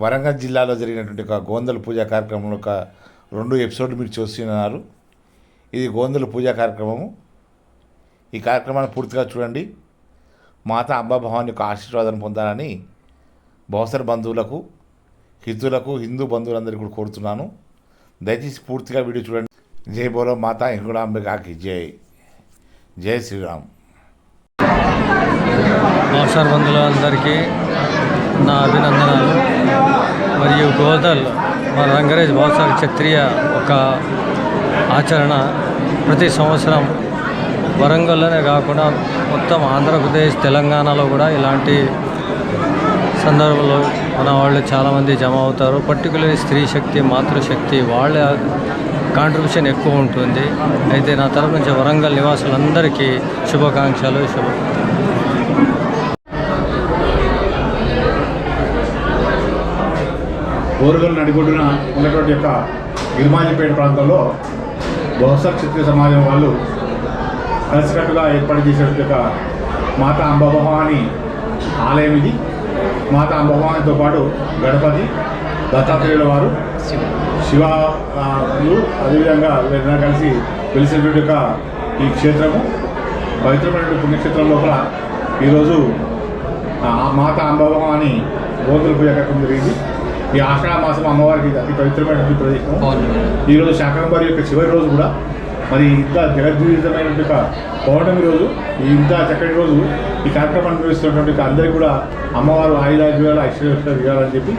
వరంగల్ జిల్లాలో జరిగినటువంటి ఒక గోందల పూజా కార్యక్రమంలో ఒక రెండు ఎపిసోడ్లు మీరు చూస్తున్నారు. ఇది గోందల పూజా కార్యక్రమము. ఈ కార్యక్రమాన్ని పూర్తిగా చూడండి. మాతా అంబాభవాని యొక్క ఆశీర్వాదం పొందాలని బహుసర బంధువులకు హితులకు హిందూ బంధువులందరికీ కూడా కోరుతున్నాను. దయచేసి పూర్తిగా వీడియో చూడండి. జై బోలో మాతా ఇంకుడాంబికాకి జై. జై శ్రీరామ్. అవసర బంధువులందరికీ నా అభినందనాలు. మరియు గోదల్ మన రంగరేజ్ బహుశా క్షత్రియ ఒక ఆచరణ. ప్రతి సంవత్సరం వరంగల్లోనే కాకుండా మొత్తం ఆంధ్రప్రదేశ్ తెలంగాణలో కూడా ఇలాంటి సందర్భంలో మన వాళ్ళు చాలామంది జమ అవుతారు. పర్టికులర్ స్త్రీ శక్తి మాతృశక్తి వాళ్ళ కాంట్రిబ్యూషన్ ఎక్కువ ఉంటుంది. అయితే నా తరపు నుంచి వరంగల్ నివాసులందరికీ శుభాకాంక్షలు శుభ ఓరుగల్ నడిగొడ్డున ఉన్నటువంటి యొక్క గిరిమాజిపేట ప్రాంతంలో బహుశా క్షత్రియ సమాజం వాళ్ళు కలిసికట్టుగా ఏర్పాటు చేసినటువంటి యొక్క మాతా అంబభవాని ఆలయం ఇది. మాతా అంబభవానితో పాటు గణపతి దత్తాత్రేయుల వారు శివ అదేవిధంగా వీళ్ళందరూ కలిసి వెలిసినటువంటి యొక్క ఈ క్షేత్రము. పవిత్రమైనటువంటి పుణ్యక్షేత్రం లోపల ఈరోజు ఆ మాత అంబభవాని బోధుల పూజ కట్టడం జరిగింది. ఈ ఆషాఢ మాసం అమ్మవారికి ఇది అతి పవిత్రమైనటువంటి ప్రదేశం. ఈరోజు శాకంబరి యొక్క చివరి రోజు కూడా. మరి ఇంత జగద్విధమైనటువంటి ఒక పౌర్ణమి రోజు ఈ ఇంత చక్కటి రోజు ఈ కార్యక్రమం నిర్వహిస్తున్నటువంటి అందరికీ కూడా అమ్మవారు ఆయుధాలు ఐశ్వర్య ఇవ్వాలని చెప్పి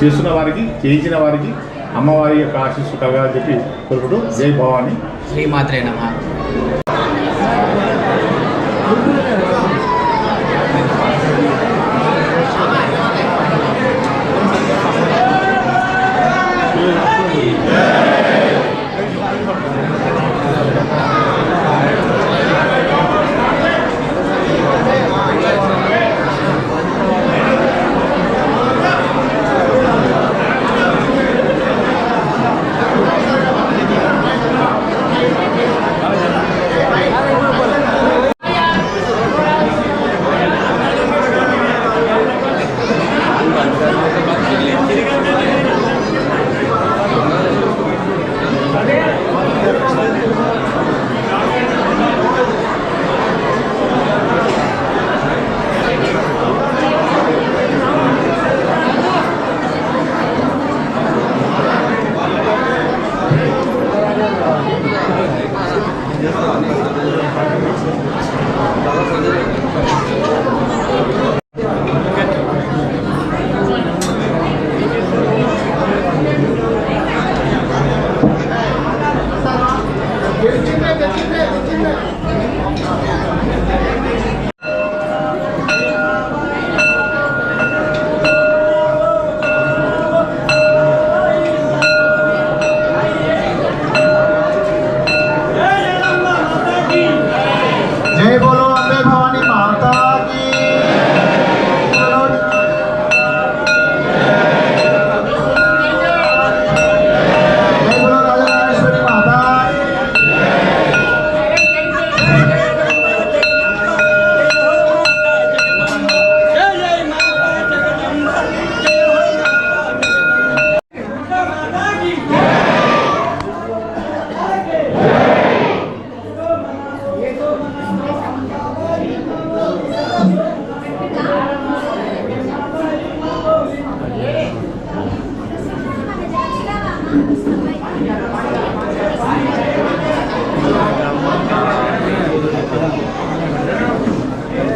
చేస్తున్న వారికి చేయించిన వారికి అమ్మవారి యొక్క ఆశీస్సు కలగాలని చెప్పి కోరుకుంటూ జై భవాని. శ్రీమాత్రే నమ.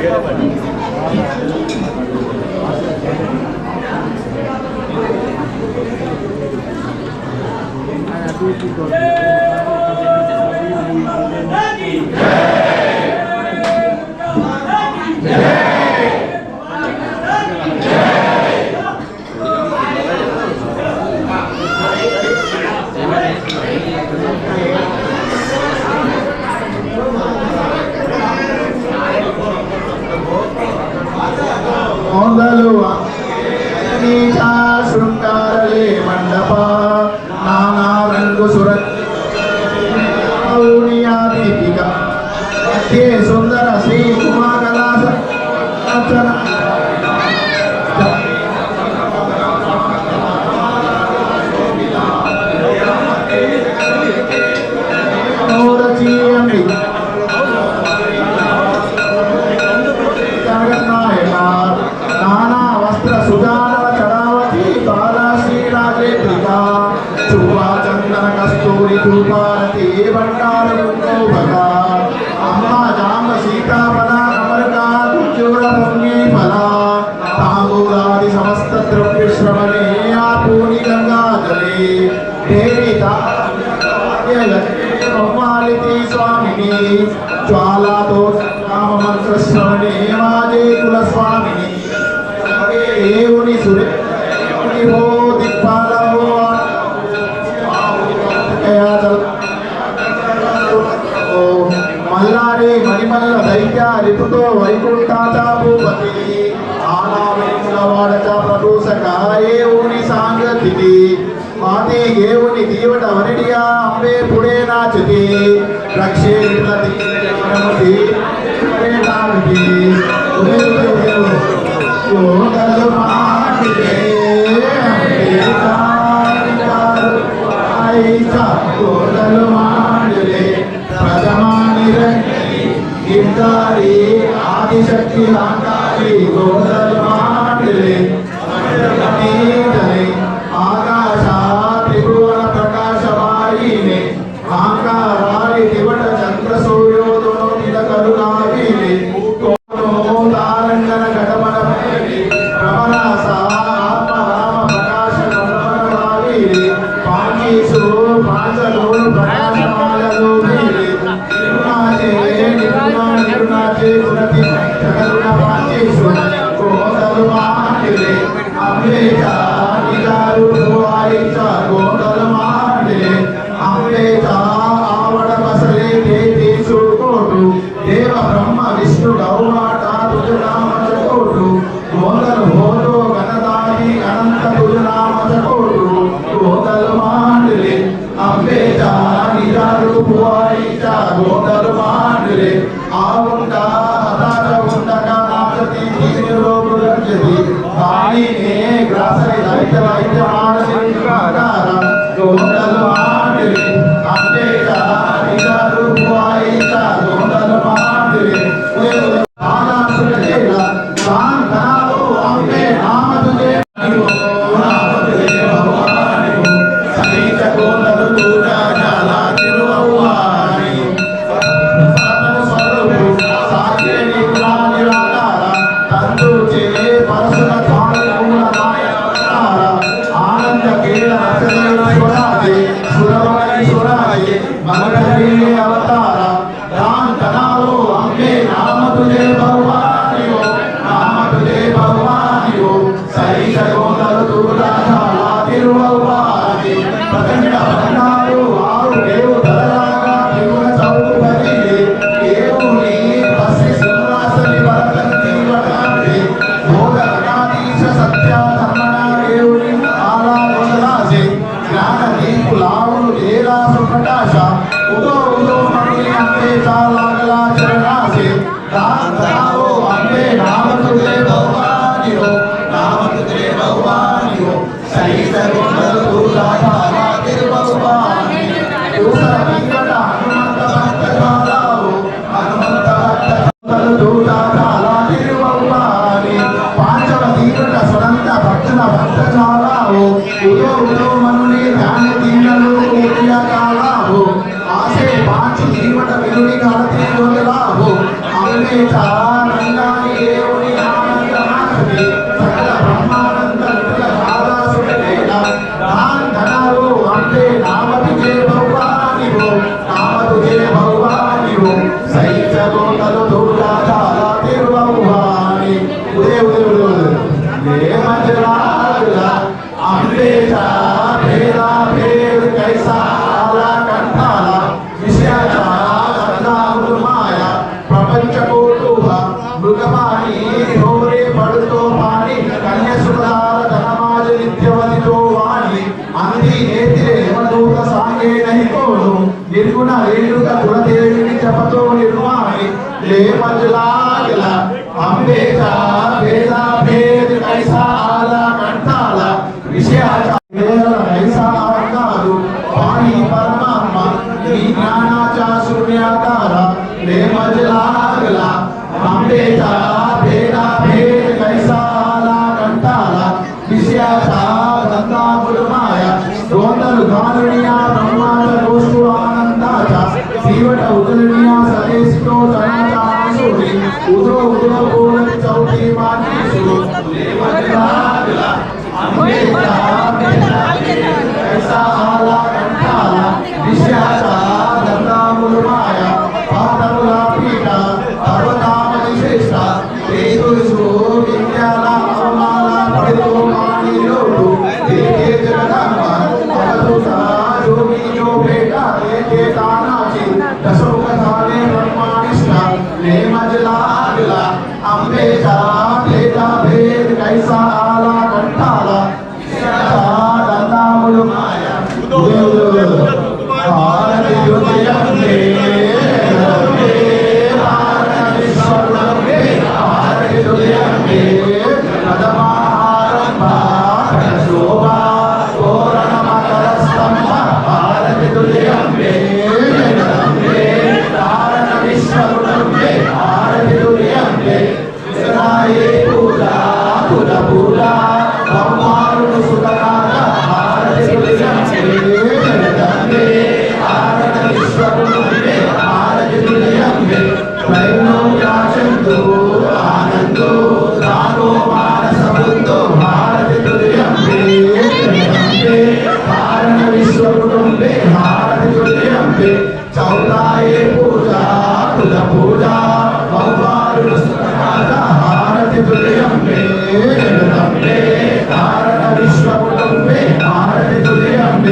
Thank you. చెప్పండి నానా వస్త్ర సుధాన చరావతి బాలాశ్రీ రాజేంద్రిక చువ్వా చందన కస్తూరి తూపారతి ఏ భండారు అమ్మ జామ సీతాఫల కమరక కుచూర పొంగే ఫల తాంబూలాది సమస్త ద్రవ్య శ్రవణే ఆ పూని గంగా జలే శ్రవణే జ్వాలాతో కామమంత్ర శ్రవణే మాజే కుల స్వామిని దేవుని సురే మల్లారే మణిమల్ల దైత్య రిపుతో వైకుంఠాచాపూపతి. ఆనావాడచ ప్రభుసక ఏవుని సాంగతికి. మాతే ఏవుని దీవట వనిడియా అంబే పుడే నాచుతి రక్షేతతి నమతి ప్రేమానికి యోగలు మాటిలే కోడలు మాడిలే ప్రథమాని రంగి ఆదిశక్తి లాంటి కోడలు మా మాటిలే అమృత ఇదారు వాయిత గోడల మాటిలే అమృత ఆవడ బసలే దేతి సుకోటు দেখতে পাবে Hallelujah. తిరుగున రేణుక గుణదేవిని జపతో నిర్మామి లేపజలాగల అంబేకా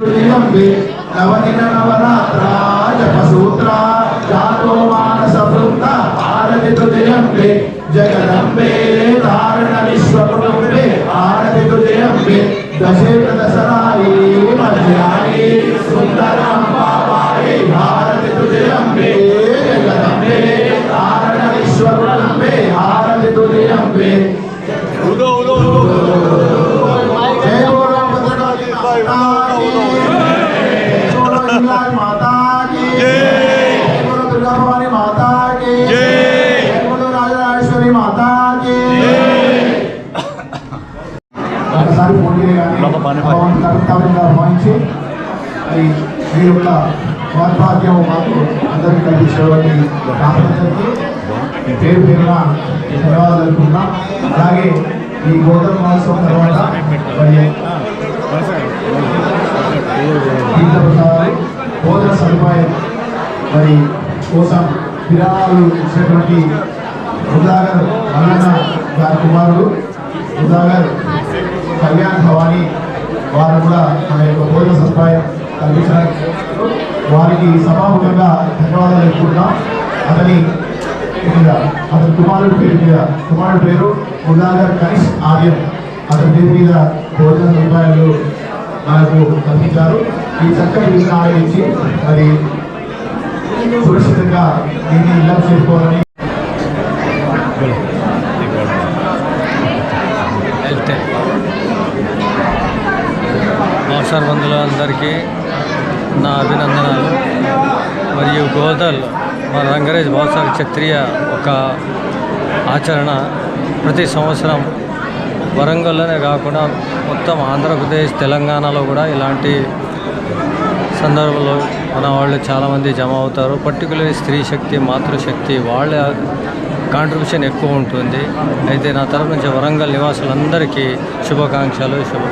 పంచారతి మాయి మలయాయి సుందరమాయి భారతి హృదయంబే జగదంబే తారణ విశ్వకుటుంబే భారతి హృదయంబే సత్సుర సంపన్న పూర్ణ జాతో మానస సగణ భారతి హృదయంబే జగదంబే తారణ విశ్వకుటుంబే భారతి హృదయంబే సప్తార సమాలి రసవారి నానావర్గంబే నవదిన నవరాత్ర జపసూత్ర జాతో మానస వృంద భారతి హృదయంబే జగదంబే తారణ విశ్వకుటుంబే భారతి హృదయంబే దశేట దసరాయి మధ్యాయి సుందరాంబాబాయి భారతి హృదయంబే జగదంబే తారణ విశ్వకుటుంబే భారతి హృదయంబే రామచంద్రకి పేరు పేరున ధన్యవాదాలు తెలుపుకున్నాం అలాగే ఈ గోధుమ మహోత్సవం తర్వాత మరి తీర్థ భోజన సదుపాయం మరి కోసం విరాళాలు ఇచ్చినటువంటి ఉదాగర్ అన్న గారి కుమారుడు ఉదాగర్ కళ్యాణ్ భవానీ వారు కూడా మన యొక్క భోజన సదుపాయం కల్పించడానికి వారికి సభాముఖంగా ధన్యవాదాలు చెప్పుకుంటున్నాం అతని అతని కుమారుడు పేరు మీద కుమారుడు పేరు ఉదాగర్ కనిష్ ఆర్యన్. అతని పేరు మీద భోజన రూపాయలు మనకు అందించారు ఈ చక్కటి విజయం ఆలోచించి మరి సురక్షితంగా దీన్ని ఇలా చేసుకోవాలని అవసర బంధువులందరికీ నా అభినందనాలు. మరియు గోదల్ మన రంగరేజ్ భావసాగ క్షత్రియ ఒక ఆచరణ ప్రతి సంవత్సరం వరంగల్లోనే కాకుండా మొత్తం ఆంధ్రప్రదేశ్ తెలంగాణలో కూడా ఇలాంటి సందర్భంలో మన వాళ్ళు చాలామంది జమ అవుతారు. పర్టికులర్లీ స్త్రీ శక్తి మాతృశక్తి వాళ్ళ కాంట్రిబ్యూషన్ ఎక్కువ ఉంటుంది. అయితే నా తరపు నుంచి వరంగల్ నివాసులందరికీ శుభాకాంక్షలు శుభ